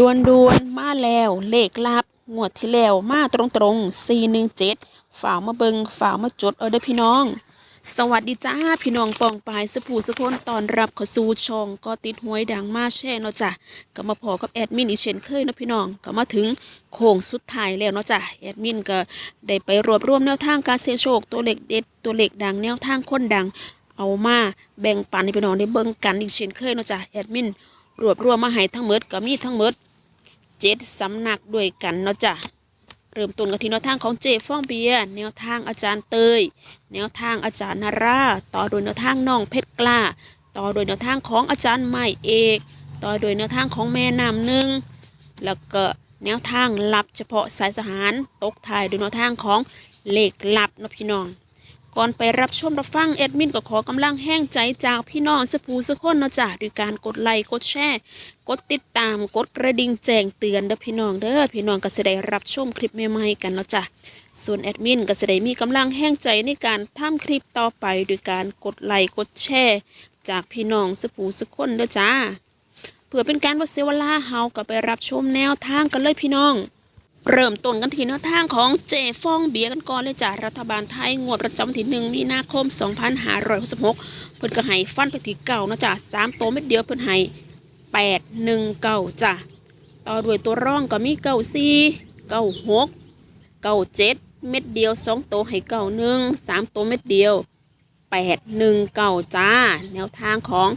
ดวนดวนๆมาแล้ว เลขลับงวดที่แล้วมาตรงตรงๆ417ฝ่ามาเบิงฝ่ามาจดเอาเด้อพี่น้อง สวัสดีจ้าพี่น้องปองปายสผูสุคนตอนรับเข้าสู่ช่องก็ติดหวยดังมาแช่เนาะจ้ะก็มาพอกับแอดมินอีเชนเคยเนาะพี่น้องก็มาถึงโค้งสุดท้ายแล้วเนาะจ้ะแอดมินก็ได้ไปรวบรวมแนวทางการเสี่ยงโชคตัวเลขเด็ดตัวเลขดังแนวทางคนดัง เอามาแบ่งปันให้พี่น้องได้เบิ่งกันอีเชนเคยเนาะจ้ะแอดมินรวบรวมมาให้ทั้งหมดก็มีทั้งหมด เจ็ดสำนักด้วยกันเนาะจ้ะเริ่มต้นกันที่แนวทางของเจฟ่องเบียแนวทางอาจารย์เตย แนวทางอาจารย์นารา ต่อโดยแนวทางน้องเพชรกล้า ต่อโดยแนวทางของอาจารย์ใหม่เอก ต่อโดยแนวทางของแม่น้ำหนึ่งแล้วก็แนวทางลับเฉพาะสายสหารตกทายโดยแนวทางของเลขลับนะพี่น้อง ก่อนไปรับชมรับฟังแอดมินก็ขอกำลังแห้งใจจากพี่น้องสปูสกคนเนาะจ้ะด้วยการกดไลค์กดแชร์ กดติดตามกดกระดิ่งแจ้งเตือนเด้อพี่น้องเด้อพี่น้องก็จะได้รับชมคลิปใหม่ๆกันแล้วจ้ะส่วนแอดมินก็จะได้มีกำลังแห้งใจในการทำคลิปต่อไปด้วยการกดไลค์กดแชร์จากพี่น้องสปูสกคนเด้อจ้าเพื่อเป็นการว่าเสวลาเฮาก็ไปรับชมแนวทางกันเลยพี่น้อง เริ่มต้นกันที่แนวทางของเจฟองเบียร์กันก่อนเลยจ้ะรัฐบาลไทยงวดประจำที่หนึ่งมีนาคม 2566 เพิ่นก็ให้ฟันไปที่เก่านะจ้ะสามตัวเม็ดเดียวเพิ่นให้แปดหนึ่งเก้าจ้ะต่อด้วยตัวร่องก็มีเก้าสี่เก้าหกเก้าเจ็ดเม็ดเดียวสองตัวให้เก้าหนึ่งสามตัวเม็ดเดียวแปดหนึ่งเก้าจ้า แนวทางของ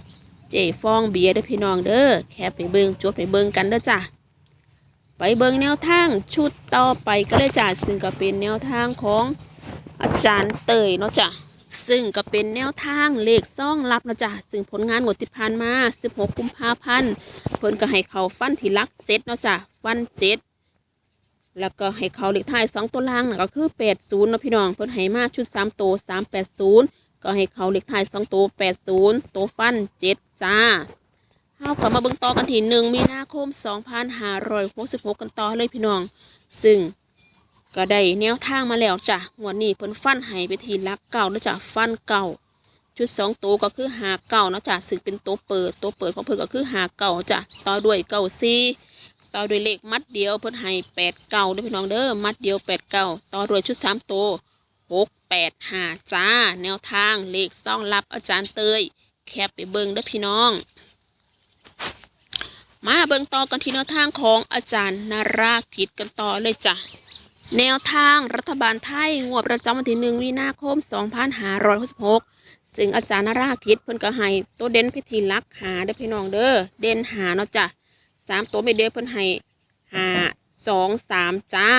เจฟองเบียร์เด้อพี่น้องเด้อแค่ไปเบิงจวดไปเบิงกันเด้อจ้ะ ไปเบิงแนวทางชุดต่อไปก็เลยจ้ะซึ่งก็เป็นแนวทางของอาจารย์เตยเนาะจ้ะซึ่งก็เป็นแนวทางเลขซ่องลับเนาะจ้ะซึ่งผลงานงวดที่ผ่านมา 16 กุมภาพันธ์เพิ่นก็ให้เขาฟันที่ลักเจ็ดเนาะจ้ะฟันเจ็ดแล้วก็ให้เขาเลขท้ายสองตัวล่างนะก็คือ 80เนาะพี่น้องเพิ่นให้มาชุด3ตัว380 ก็ให้เขาเลขท้ายสองตัว80 ตัวฟันเจ็ดจ้า เฮากลับมาเบิ่งต่อกันที่หนึ่งมีนาคม2566กันต่อเลยพี่น้อง ซึ่งก็ได้แนวทางมาแล้วจ้ะงวดนี้เพิ่นฟันให้ไปทีลักเก่าแล้วจ้ะฟันเก่า ชุดสองตัวก็คือหาเก่านะจ้ะซึ่งเป็นตัวเปิดตัวเปิดของเพิ่นก็คือหาเก่าจ้ะต่อด้วยเก่าซีต่อด้วยเลขมัดเดียวเพิ่นให้แปดเก่าเด้อพี่น้องเด้อมัดเดียวแปดเก่าต่อด้วยชุดสามตัวหกแปดห้าจ้า แนวทางเลขซ่องลับอาจารย์เตย แคปไปเบิ่งเด้อพี่น้อง มาเบิ่งต่อกันที่แนวทางของอาจารย์นารากิจกันต่อเลยจ้ะแนวทางรัฐบาลไทยงวดประจำวันที่หนึ่งมีนาคม 2566ซึ่งอาจารย์นารากิจเพิ่นก็ให้ตัวเด่นพิธีลักหาเด้อพี่น้องเด้อเด่นหาเนาะจ้ะสามตัวไม่เด้อเพิ่นให้หาสองสามจ้า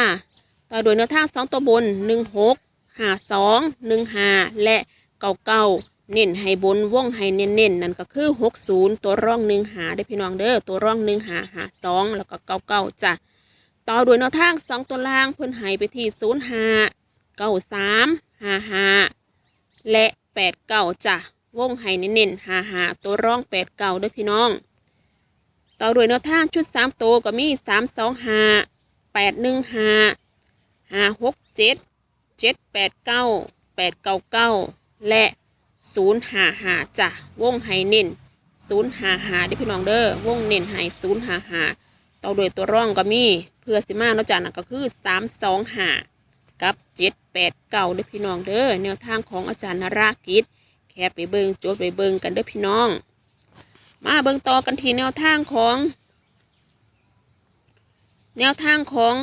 ต่อโดยแนวทางสองตัวบนหนึ่งหกหาสองหนึ่งหาและเก้าเก้า เน้นให้บนว่องให้เน้นๆนั่นก็คือหกศูนย์ตัวร่องหนึ่งหาได้พี่น้องเด้อตัวร่องหนึ่งหาหาสองแล้วก็เก้าเก้าจ้ะต่อด้วยแนวทางสองตัวล่างเพิ่นให้ไปที่ศูนย์หาเก้าสามหาหาและแปดเก้าจ้ะว่องให้เน้นๆหาหาตัวร่องแปดเก้าด้วยพี่น้อง ต่อด้วยแนวทางชุดสามตัวก็มีสามสองหาแปดหนึ่งหาหาหกเจ็ดเจ็ดแปดเก้าแปดเก้าเก้าและ ศูนย์หาหาจ้ะวงไฮเน้นศูนย์หาหาด้พี่น้องเด้อวงเน้นไฮศูนย์หาหาต่อโดยตัวร่องก็มีเพื่อสิมาเนาะจ้ะนั่นก็คือสามสองหากับเจ็ดแปดเก้าด้พี่น้องเด้อแนวทางของอาจารย์นรากิจแค่ไปเบิงโจทย์ไปเบิงกันเด้อพี่น้อง มาเบิงต่อกันทีแนวทางของ แนวทางของ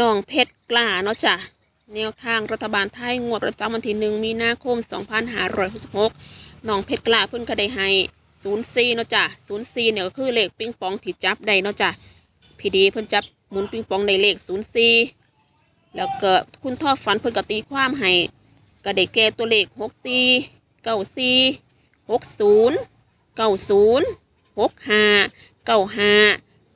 น้องเพชรกล้าเนาะจ้ะ แนวทางรัฐบาลไทยงวดประจำวันที่หนึ่งมีนาคม 2566น้องเพชรกล้าเพิ่นก็ได้ให้04เนาะจ้ะ04เนี่ยก็คือเลขปิงปองที่จับได้เนาะจ้ะพีดีเพิ่นจับหมุนปิงปองในเลข04แล้วก็คุณท่อฝันเพิ่นก็ตีความให้ก็ได้แก่ตัวเลข64 94 60 90 65 95 88 38เก้าศูนย์หกห้าเก้าห้า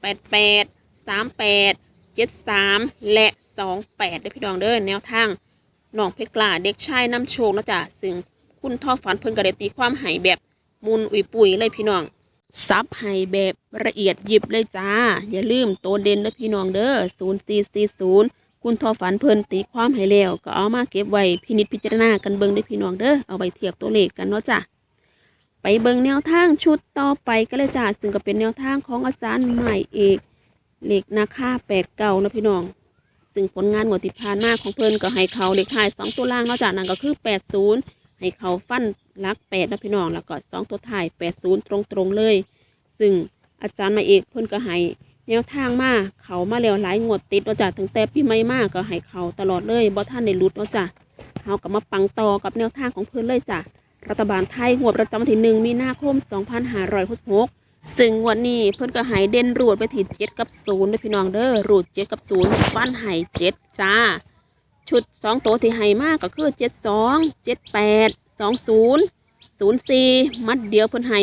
แปดแปดสามแปด เจ็ดสามและสองแปดเด้พี่น้องเด้อแนวทางน้องเพชรกล้าเด็กชายน้ำโชคนะจ้ะซึ่งคุณท่อฝันเพิ่นก็ได้ตีความให้แบบมุนอุยปุยเลยพี่น้องซับให้แบบละเอียดยิบเลยจ้า อย่าลืมตัวเด่นเด้อพี่น้องเด้อศูนย์สี่สี่ศูนย์คุณท่อฝันเพิ่นตีความให้แล้ว ก็เอามาเก็บไว้พินิจพิจารณากันเบิ่งเด้พี่น้องเด้อเอาไปเทียบตัวเลขกันเนาะจ้ะไปเบิ่งแนวทางชุดต่อไปก็เลยจ้าซึ่งก็เป็นแนวทางของอาจารย์ใหม่เอก เลขนาค่าแปดเก้านะพี่น้องซึ่งผลงานงวดที่ผ่านมาของเพิ่นก็ให้เขาเลขท้ายสองตัวล่างนอกจากนั้นก็คือแปดศูนย์ให้เขาฟันลักแปดนะพี่น้องแล้วก็สองตัวท้ายแปดศูนย์ตรงๆเลย ซึ่งอาจารย์มาเอกเพิ่นก็ให้แนวทางมาเขามาแล้วหลายงวดติดนาะจ้ะตั้งแต่ปีใหม่มากก็ให้เขาตลอดเลยบ่ท่านได้หลุดนาะจ้ะเฮาก็มาปังต่อกับแนวทางของเพิ่นเลยจ้ะรัฐบาลไทยงวดประจำวันที่หนึ่งมีนาคม 2566 ซึ่งวันนี้เพิ่อนก็ให้เด่นรูดไปที่7กับ0เด้อพี่น้องเด้อรูด7กับ0ฟันให้7จ้า ชุดสองตัวที่ให้มากก็คือ72 78 20 04มัดเดียวเพิ่อนให้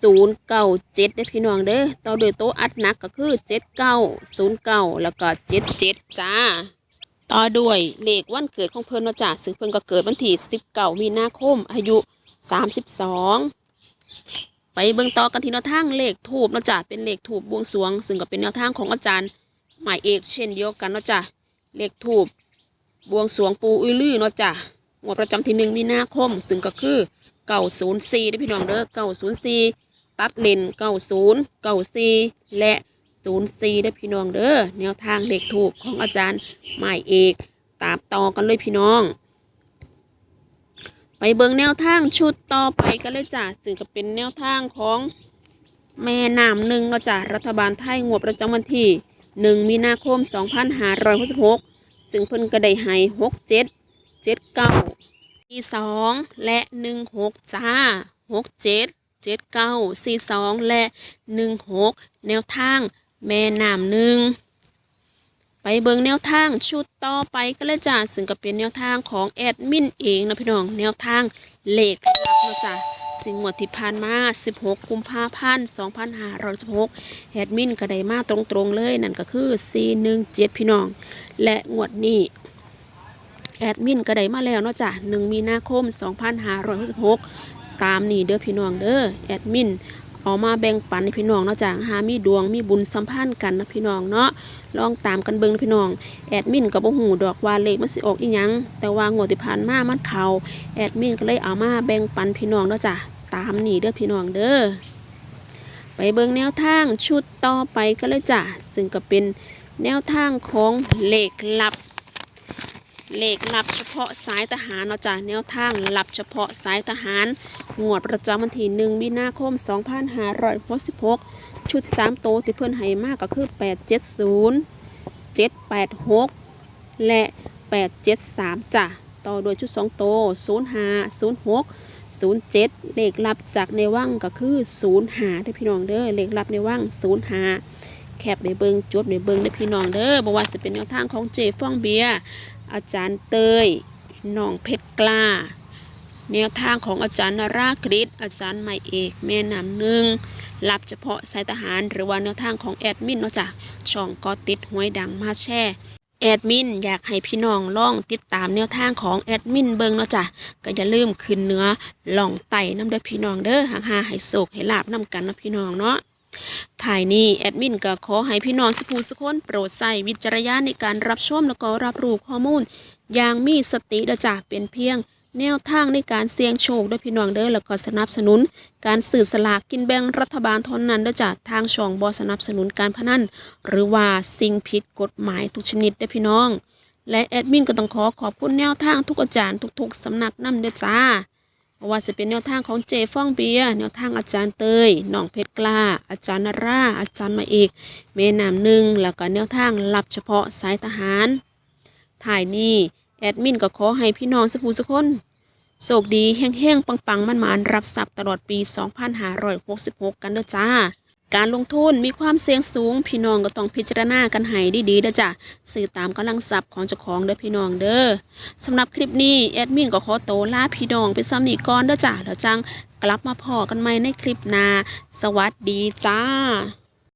ศูนย์เก้าเจ็ดได้อพี่น้องเด้อต่อโดยโต๊ะอัดหนักก็คือเจ็ดเก้าศูนย์เก้าแล้วก็เจ็ดเจ็ดจ้า ต่อด้วยเลขวันเกิดของเพิ่อนเนาะจ้าซึ่งเพิ่อนก็เกิดวันที่สิบเก้ามีนาคมอายุสามสิบสอง ไปเบิ่งต่อกันที่แนวทางเลขทูบเนาะจ้าเป็นเลขทูบบวงสวง ซึ่งก็เป็นแนวทางของอาจารย์หมายเอกเช่นเดียวกันเนาะจ้าเลขทูบบวงสวงปูอุ้ยลือเนาะจ้างวดประจำที่หนึ่งมีนาคม ซึ่งก็คือเก้าศูนย์สี่ได้พี่น้องเด้อเก้าศูนย์สี่ตัดเลนเก้าศูนย์เก้าสี่และศูนย์สี่ได้พี่น้องเด้อแนวทางเลขถูกของอาจารย์หมายเอก ตามต่อกันเลยพี่น้อง ไปเบิ่งแนวทางชุดต่อไปกันเลยจ้ะซึ่งก็เป็นแนวทางของแม่น้ำหนึ่งเนาจ้ะรัฐบาลไทยงวดประจำวันที่หนึ่งมีนาคมสองพันห้าร้อยหกสิบหกซึ่งเพิ่นก็ได้ให้หกเจ็ดเจ็ดเก้าสี่สองและหนึ่งหกจ้าหกเจ็ดเจ็ดเก้าสี่สองและหนึ่งหกแนวทางแม่น้ำหนึ่ง ไปเบิงแนวทางชุดต่อไปก็เลยจ้าซึ่งก็เป็นแนวทางของแอดมินเองนะพี่น้องแนวทางเลขลับนะจ้ะซึ่งงวดที่ผ่านมา 16 กุมภาพันธ์ 2516แอดมินก็ได้มาตรงๆเลยนั่นก็คือ 417 พี่น้อง และงวดนี้แอดมินก็ได้มาแล้วเนาะจ้ะ1มีนาคม 2566ตามนี่เด้อพี่น้องเด้อแอดมิน เอามาแบ่งปันให้พี่น้องเนาะจ้ะหามีดวงมีบุญสัมพันธ์กันนะพี่น้องเนาะลองตามกันเบิ่งพี่น้องแอดมินก็บ่ฮู้ดอกว่าเลขมันสิออกอีหยัง แต่ว่างวดที่ผ่านมามันเข้าแอดมินก็เลยเอามาแบ่งปันพี่น้องเนาะจ้ะตามนี่เด้อพี่น้องเด้อไปเบิ่งแนวทางชุดต่อไปก็เลยจ้ะซึ่งก็เป็นแนวทางของเลขลับเลขลับเฉพาะสายทหารเนาะจ้ะแนวทางลับเฉพาะสายทหาร งวดประจำวันที่หนึ่งมีนาคม 2566 ชุด 3 โตวที่เพื่อนให้มากก็คือ 870 786 และ 873 จ้ะ ต่อโดยชุด 2 โตว05 06 07 เลขลับจากในว่างก็คือ05เด้อพี่น้องเด้อ เลขลับในว่าง05แคบในเบิงจดในเบิงเด้พี่น้องเด้อบอกว่าจะเป็นแนวทางของเจฟ่องเบียอาจารย์เตยน้องเพชรกล้า แนวทางของอาจารย์นรากฤษอาจารย์ใหม่เอกแม่นำหนึ่งรับเฉพาะสายทหารหรือว่าแนวทางของแอดมินเนาะจ้ะช่องก็ติดห้วยดังมาแช่แอดมินอยากให้พี่น้องล่องติดตามแนวทางของแอดมินเบิงเนาะจ้ะก็อย่าลืมขึ้นเนื้อล่องไต่น้ำเด้อพี่น้องเด้อหางหาให้โศกให้ลาบน้ำกันนะพี่น้องเนาะถ่ายนี้แอดมินก็ขอให้พี่น้องสกูสุกคนโปรดใส่วิจารณญาณในการรับชมแล้วก็รับรู้ข้อมูล อย่างมีสติเด้อจ้ะเป็นเพียง แนวทางในการเสี่ยงโชคด้วยพี่น้องเด้อแล้วก็สนับสนุน การสื่อสลากกินแบ่งรัฐบาลท่านั้นเด้อจ้ะทางช่องบอสนับสนุนการพนันหรือว่าสิ่งผิดกฎหมายทุกชนิดเด้อพี่น้อง และแอดมินก็ต้องขอขอบคุณแนวทางทุกอาจารย์ทุกๆสำนักนำเด้อจ้าเพราะว่าจะเป็นแนวทางของเจฟ่องเบียแนวทางอาจารย์เตยน้องเพชรกล้า อาจารย์นารา อาจารย์มาเอก เมนามหนึ่งแล้วก็แนวทางลับเฉพาะสายทหารถ่ายนี้ แอดมินก็ขอให้พี่น้องสกูสุกคนโชคดีแห้งๆ ปังๆ มันๆรับทรัพย์ตลอดปี 2566 กันเด้อจ้า การลงทุนมีความเสี่ยงสูง พี่น้องก็ต้องพิจารณากันให้ดีๆเด้อจ้ะสื่อตามกำลังทรัพย์ของเจ้าของเด้อพี่น้องเด้อสำหรับคลิปนี้แอดมินก็ขอโตลาพี่น้องไปซ้ำนี่ก่อนเด้อจ้ะแล้วจังกลับมาพอกันใหม่ในคลิปหน้าสวัสดีจ้า